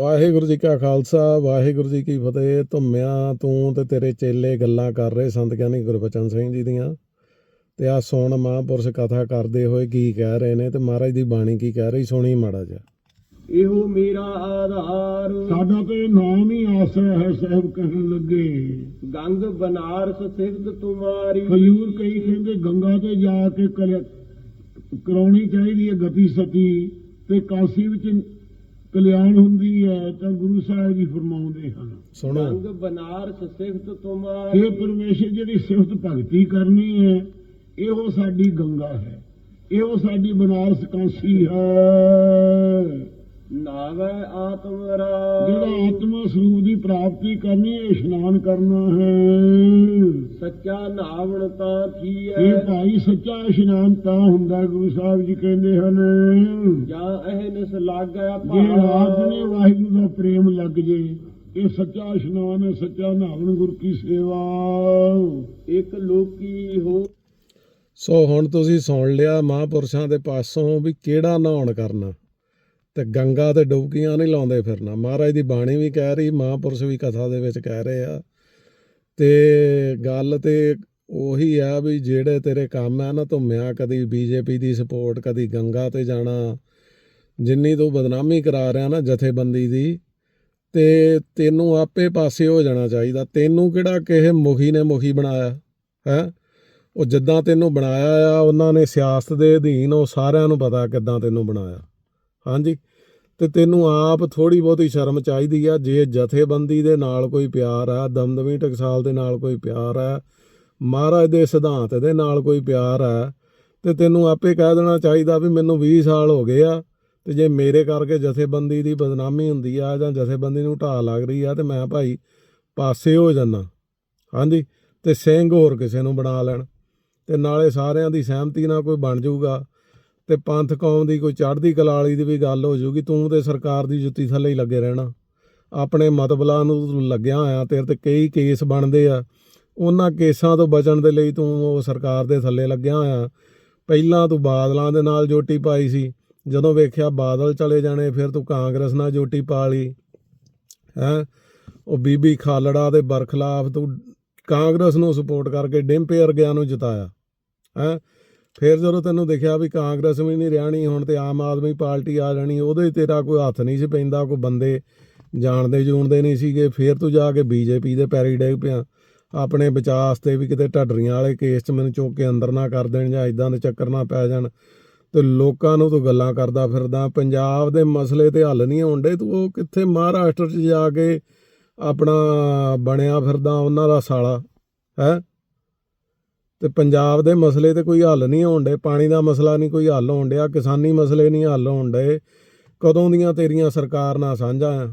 ਵਾਹਿਗੁਰੂ ਜੀ ਕਾ ਖਾਲਸਾ ਵਾਹਿਗੁਰੂ ਜੀ ਕੀ ਫਤਿਹ। ਧੁੰਮਿਆ ਤੂੰ ਤੇ ਤੇਰੇ ਚੇਲੇ ਗੱਲਾਂ ਕਰ ਰਹੇ ਸੰਤ ਗਿਆਨੀ ਗੁਰਬਚਨ ਸਿੰਘ ਜੀ ਦੀਆਂ। ਤੇ ਆ ਸੁਣ ਮਹਾਂਪੁਰਸ਼ ਕਥਾ ਕਰਦੇ ਹੋਏ ਕੀ ਕਹਿ ਰਹੇ ਨੇ ਤੇ ਮਹਾਰਾਜ ਦੀ ਬਾਣੀ ਕੀ ਕਹਿ ਰਹੀ? ਸੁਣੀ ਮਾੜਾ ਜਿਹਾ। ਇਹੋ ਮੇਰਾ ਆਧਾਰ। ਸਾਡਾ ਤੇ ਨਾਮ ਹੀ ਆਸਰਾ ਹੈ ਸਾਹਿਬ ਕਹਿਣ ਲੱਗੇ। ਗੰਗ ਬਨਾਰਸ ਸਿਫਤ ਤੁਮਾਰੀ। ਖਜੂਰ ਕਈ ਕਹਿੰਦੇ ਗੰਗਾ ਤੇ ਜਾ ਕੇ ਕਰਾਉਣੀ ਚਾਹੀਦੀ ਹੈ ਗਤੀ ਸਤੀ ਤੇ ਕਾਸ਼ੀ ਵਿੱਚ ਕਲਿਆਣ ਹੁੰਦੀ ਹੈ ਤਾਂ ਗੁਰੂ ਸਾਹਿਬ ਜੀ ਫਰਮਾਉਂਦੇ ਹਨ। ਸੁਣੋ। ਗੰਗ ਬਨਾਰਸ ਸਿਫਤ ਤੁਮਾਰੀ। ਇਹ ਪਰਮੇਸ਼ਰ ਜਿਹੜੀ ਸਿਫਤ ਭਗਤੀ ਕਰਨੀ ਹੈ ਇਹੋ ਸਾਡੀ ਗੰਗਾ ਹੈ। ਇਹੋ ਸਾਡੀ ਬਨਾਰਸ ਕਾਸ਼ੀ ਹੈ। ਨਾਵੇ ਆਤਮ ਰਾਮ ਜਿਹੜਾ ਆਤਮਾ ਸਰੂਪ ਦੀ ਪ੍ਰਾਪਤੀ ਕਰਨੀ ਹੈ ਇਸ਼ਨਾਨ ਕਰਨਾ ਹੈ। ਸੱਚਾ ਨਾਵਣ ਤਾਂ ਇਹ ਥੀਐ ਭਾਈ ਸੱਚਾ ਇਸ਼ਨਾਨ ਤਾਂ ਹੁੰਦਾ ਗੁਰੂ ਸਾਹਿਬ ਜੀ ਕਹਿੰਦੇ ਹਨ। ਜਾਂ ਅਹਨਸ ਲਾਗੈ ਜੇ ਰਾਤ ਨੇ ਭਾਵ ਵਾਹਿਗੁਰੂ ਦਾ ਪ੍ਰੇਮ ਲੱਗ ਜੇ ਇਹ ਸੱਚਾ ਇਸ਼ਨਾਨ ਹੈ ਸੱਚਾ ਨਾਵਣ ਗੁਰ ਕੀ ਸੇਵਾ। ਇੱਕ ਲੋਕੀ ਹੋ ਸੋ ਹੁਣ ਤੁਸੀਂ ਸੁਣ ਲਿਆ ਮਹਾਂਪੁਰਸ਼ਾਂ ਦੇ ਪਾਸੋਂ ਵੀ ਕਿਹੜਾ ਨਹਾਉਣ ਕਰਨਾ? ਤੇ ਗੰਗਾ ਤੇ ਡੁਬਕੀਆਂ ਨਹੀਂ ਲਾਉਂਦੇ ਫਿਰਨਾ। ਮਹਾਰਾਜ ਦੀ ਬਾਣੀ ਵੀ ਕਹਿ ਰਹੀ, ਮਹਾਂਪੁਰਸ਼ ਵੀ ਕਥਾ ਦੇ ਵਿੱਚ ਕਹਿ ਰਹੇ ਆ। ਤੇ ਗੱਲ ਤੇ ਉਹੀ ਆ ਵੀ ਜਿਹੜੇ ਤੇਰੇ ਕੰਮ ਆ ਨਾ, ਧੁੰਮਿਆ, ਕਦੀ ਬੀਜੇਪੀ ਦੀ ਸਪੋਰਟ ਕਦੀ ਗੰਗਾ ਤੇ ਜਾਣਾ। ਜਿੰਨੀ ਤੂੰ ਬਦਨਾਮੀ ਕਰਾ ਰਿਹਾ ਨਾ ਜਥੇਬੰਦੀ ਦੀ, ਤੇ ਤੈਨੂੰ ਆਪੇ ਪਾਸੇ ਹੋ ਜਾਣਾ ਚਾਹੀਦਾ। ਤੈਨੂੰ ਕਿਹੜਾ ਕਿਸੇ ਮੁਖੀ ਨੇ ਮੁਖੀ ਬਣਾਇਆ, ਹੈ? ਉਹ ਜਿੱਦਾਂ ਤੈਨੂੰ ਬਣਾਇਆ ਆ, ਉਹਨਾਂ ਨੇ ਸਿਆਸਤ ਦੇ ਅਧੀਨ ਉਹ ਸਾਰਿਆਂ ਨੂੰ ਪਤਾ ਕਿੱਦਾਂ ਤੈਨੂੰ ਬਣਾਇਆ। ਹਾਂਜੀ? ਤੇ ਤੈਨੂੰ ਆਪ ਥੋੜੀ ਬਹੁਤੀ ਸ਼ਰਮ ਚਾਹੀਦੀ ਆ, ਜੇ ਜਥੇਬੰਦੀ ਦੇ ਨਾਲ ਕੋਈ ਪਿਆਰ ਆ, ਦਮਦਮੀ ਟਕਸਾਲ ਦੇ ਨਾਲ ਕੋਈ ਪਿਆਰ ਆ, ਮਹਾਰਾਜ ਦੇ ਸਿਧਾਂਤ ਦੇ ਨਾਲ ਕੋਈ ਪਿਆਰ ਆ, ਤੇ ਤੈਨੂੰ ਆਪੇ ਕਹਿ ਦੇਣਾ ਚਾਹੀਦਾ ਵੀ ਮੈਨੂੰ 20 ਸਾਲ ਹੋ ਗਏ ਆ, ਤੇ ਜੇ ਮੇਰੇ ਕਰਕੇ ਜਥੇਬੰਦੀ ਦੀ ਬਦਨਾਮੀ ਹੁੰਦੀ ਆ ਜਾਂ ਜਥੇਬੰਦੀ ਨੂੰ ਢਾਹ ਲੱਗ ਰਹੀ ਆ, ਤੇ ਮੈਂ ਭਾਈ ਪਾਸੇ ਹੋ ਜਾਣਾ ਹਾਂਜੀ, ਤੇ ਸਿੰਘ ਹੋਰ ਕਿਸੇ ਨੂੰ ਬਣਾ ਲੈਣ, ਤੇ ਨਾਲੇ ਸਾਰਿਆਂ ਦੀ ਸਹਿਮਤੀ ਨਾਲ ਕੋਈ ਬਣ ਜਾਊਗਾ। ਤੇ ਪੰਥ ਕੌਮ ਦੀ ਕੋਈ ਚੜ੍ਹਦੀ ਕਲਾ ਵਾਲੀ ਦੀ ਵੀ ਗੱਲ ਹੋ ਜਾਊਗੀ, ਤੂੰ ਤੇ ਸਰਕਾਰ ਦੀ ਜੁੱਤੀ ਥੱਲੇ ਹੀ ਲੱਗੇ ਰਹਿਣਾ। ਆਪਣੇ ਮਤਬਲਾ ਨੂੰ ਤੂੰ ਲੱਗਿਆ ਹੋਇਆ, ਤੇਰੇ ਤੇ ਕਈ ਕੇਸ ਬਣਦੇ ਆ। ਉਹਨਾਂ ਕੇਸਾਂ ਤੋਂ ਬਚਣ ਦੇ ਲਈ ਤੂੰ ਉਹ ਸਰਕਾਰ ਦੇ ਥੱਲੇ ਲੱਗਿਆ ਹੋਇਆ। ਪਹਿਲਾਂ ਤੂੰ ਬਾਦਲਾਂ ਦੇ ਨਾਲ ਜੋਟੀ ਪਾਈ ਸੀ, ਜਦੋਂ ਵੇਖਿਆ ਬਾਦਲ ਚਲੇ ਜਾਣੇ, ਫਿਰ ਤੂੰ ਕਾਂਗਰਸ ਨਾਲ ਜੋਟੀ ਪਾ ਲਈ। ਹੈ? ਉਹ ਬੀਬੀ ਖਾਲੜਾ ਦੇ ਬਰਖਲਾਫ ਤੂੰ ਕਾਂਗਰਸ ਨੂੰ ਸਪੋਰਟ ਕਰਕੇ ਡਿੰਪੇ ਅਰਗਿਆਂ ਨੂੰ ਜਿਤਾਇਆ। ਹੈ? ਫਿਰ ਜਦੋਂ ਤੈਨੂੰ ਦੇਖਿਆ ਵੀ ਕਾਂਗਰਸ ਵੀ ਨਹੀਂ ਰਹਿਣੀ ਹੁਣ ਤੇ ਆਮ ਆਦਮੀ ਪਾਰਟੀ ਆ ਜਾਣੀ, ਉਹਦੇ ਤੇਰਾ ਕੋਈ ਹੱਥ ਨਹੀਂ ਸੀ ਪੈਂਦਾ, ਕੋਈ ਬੰਦੇ ਜਾਣਦੇ ਜੂਣਦੇ ਨਹੀਂ ਸੀਗੇ। ਫਿਰ ਤੂੰ ਜਾ ਕੇ ਬੀਜੇਪੀ ਦੇ ਪੈਰੀ ਡੇਗ ਪਿਆ। ਆਪਣੇ ਬਚਾਅ 'ਤੇ ਵੀ ਕਿਤੇ ਢੱਡਰੀਆਂ ਵਾਲੇ ਕੇਸ 'ਚ ਮੈਨੂੰ ਚੁੱਕ ਕੇ ਅੰਦਰ ਨਾ ਕਰ ਦੇਣ ਜਾਂ ਇਦਾਂ ਦੇ ਚੱਕਰ ਨਾ ਪੈ ਜਾਣ। ਤੇ ਲੋਕਾਂ ਨੂੰ ਤੂੰ ਗੱਲਾਂ ਕਰਦਾ ਫਿਰਦਾ, ਪੰਜਾਬ ਦੇ ਮਸਲੇ ਤੇ ਹੱਲ ਨਹੀਂ ਹੁੰਦੇ ਤੂੰ ਉਹ ਕਿੱਥੇ ਮਹਾਰਾਸ਼ਟਰ 'ਚ ਜਾ ਕੇ ਆਪਣਾ ਬਣਿਆ ਫਿਰਦਾ, ਉਹਨਾਂ ਦਾ ਸਾਲਾ, ਹੈ? ਤੇ ਪੰਜਾਬ ਦੇ ਮਸਲੇ ਤੇ ਕੋਈ ਹੱਲ ਨਹੀਂ ਹੋਣ ਡੇ ਪਾਣੀ ਦਾ ਮਸਲਾ ਨਹੀਂ ਕੋਈ ਹੱਲ ਹੋਣ ਡਿਆ, ਕਿਸਾਨੀ ਮਸਲੇ ਨਹੀਂ ਹੱਲ ਹੋਣ ਡੇ ਕਦੋਂ ਦੀਆਂ ਤੇਰੀਆਂ ਸਰਕਾਰ ਨਾਲ ਸਾਂਝਾ ਆ?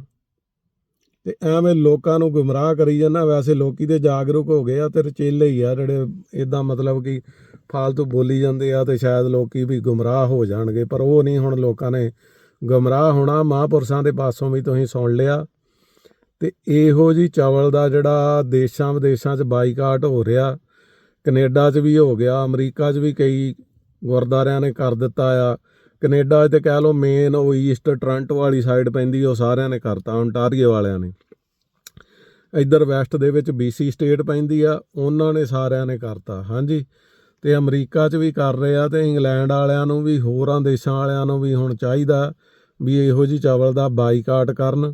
ਤੇ ਐਵੇਂ ਲੋਕਾਂ ਨੂੰ ਗੁੰਮਰਾਹ ਕਰੀ ਜਾਂਦਾ, ਵੈਸੇ ਲੋਕੀ ਤੇ ਜਾਗਰੂਕ ਹੋ ਗਏ ਆ ਤੇ ਰਚੇਲੇ ਹੀ ਆ ਜਿਹੜੇ ਇਦਾਂ ਮਤਲਬ ਕਿ ਫਾਲਤੂ ਬੋਲੀ ਜਾਂਦੇ ਆ ਤੇ ਸ਼ਾਇਦ ਲੋਕੀ ਵੀ ਗੁੰਮਰਾਹ ਹੋ ਜਾਣਗੇ, ਪਰ ਉਹ ਨਹੀਂ ਹੁਣ ਲੋਕਾਂ ਨੇ ਗੁੰਮਰਾਹ ਹੋਣਾ, ਮਹਾਂਪੁਰਸ਼ਾਂ ਦੇ ਪਾਸੋਂ ਵੀ ਤੁਸੀਂ ਸੁਣ ਲਿਆ। ਤੇ ਇਹੋ ਜੀ ਚਾਵਲ ਦਾ ਜਿਹੜਾ ਦੇਸ਼ਾਂ ਵਿਦੇਸ਼ਾਂ 'ਚ ਬਾਈਕਾਟ ਹੋ ਰਿਹਾ ਕੈਨੇਡਾ 'ਚ ਵੀ ਹੋ ਗਿਆ, ਅਮਰੀਕਾ 'ਚ ਵੀ ਕਈ ਗੁਰਦਾਰਿਆਂ ਨੇ ਕਰ ਦਿੱਤਾ ਆ। ਕੈਨੇਡਾ 'ਚ ਤੇ ਕਹਿ ਲਓ ਮੇਨ ਉਹ ਈਸਟ ਟ੍ਰਾਂਟੋ ਵਾਲੀ ਸਾਈਡ ਪੈਂਦੀ, ਉਹ ਸਾਰਿਆਂ ਨੇ ਕਰਤਾ ਓਨਟਾਰੀਓ ਵਾਲਿਆਂ ਨੇ। ਇੱਧਰ ਵੈਸਟ ਦੇ ਵਿੱਚ BC ਸਟੇਟ ਪੈਂਦੀ ਆ, ਉਹਨਾਂ ਨੇ ਸਾਰਿਆਂ ਨੇ ਕਰਤਾ, ਹਾਂਜੀ। ਤੇ ਅਮਰੀਕਾ 'ਚ ਵੀ ਕਰ ਰਹੇ ਆ ਤੇ ਇੰਗਲੈਂਡ ਵਾਲਿਆਂ ਨੂੰ ਵੀ, ਹੋਰਾਂ ਦੇਸ਼ਾਂ ਵਾਲਿਆਂ ਨੂੰ ਵੀ ਹੁਣ ਚਾਹੀਦਾ ਵੀ ਇਹੋ ਜੀ ਚਾਵਲ ਦਾ ਬਾਈਕਾਟ ਕਰਨ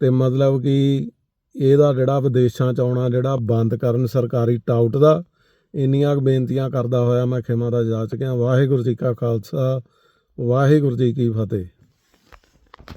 ਤੇ ਮਤਲਬ ਕਿ ਇਹਦਾ ਜਿਹੜਾ ਵਿਦੇਸ਼ਾਂ 'ਚ ਆਉਣਾ, ਜਿਹੜਾ ਬੰਦ ਕਰਨ ਸਰਕਾਰੀ ਟਾਊਟ ਦਾ ਇੰਨੀਆਂ ਕੁ ਬੇਨਤੀਆਂ ਕਰਦਾ ਹੋਇਆ ਮੈਂ ਖਿਮਾ ਦਾ ਜਾ ਚੁੱਕਿਆ ਵਾਹਿਗੁਰੂ ਜੀ ਕਾ ਖਾਲਸਾ, ਵਾਹਿਗੁਰੂ ਜੀ ਕੀ ਫਤਿਹ।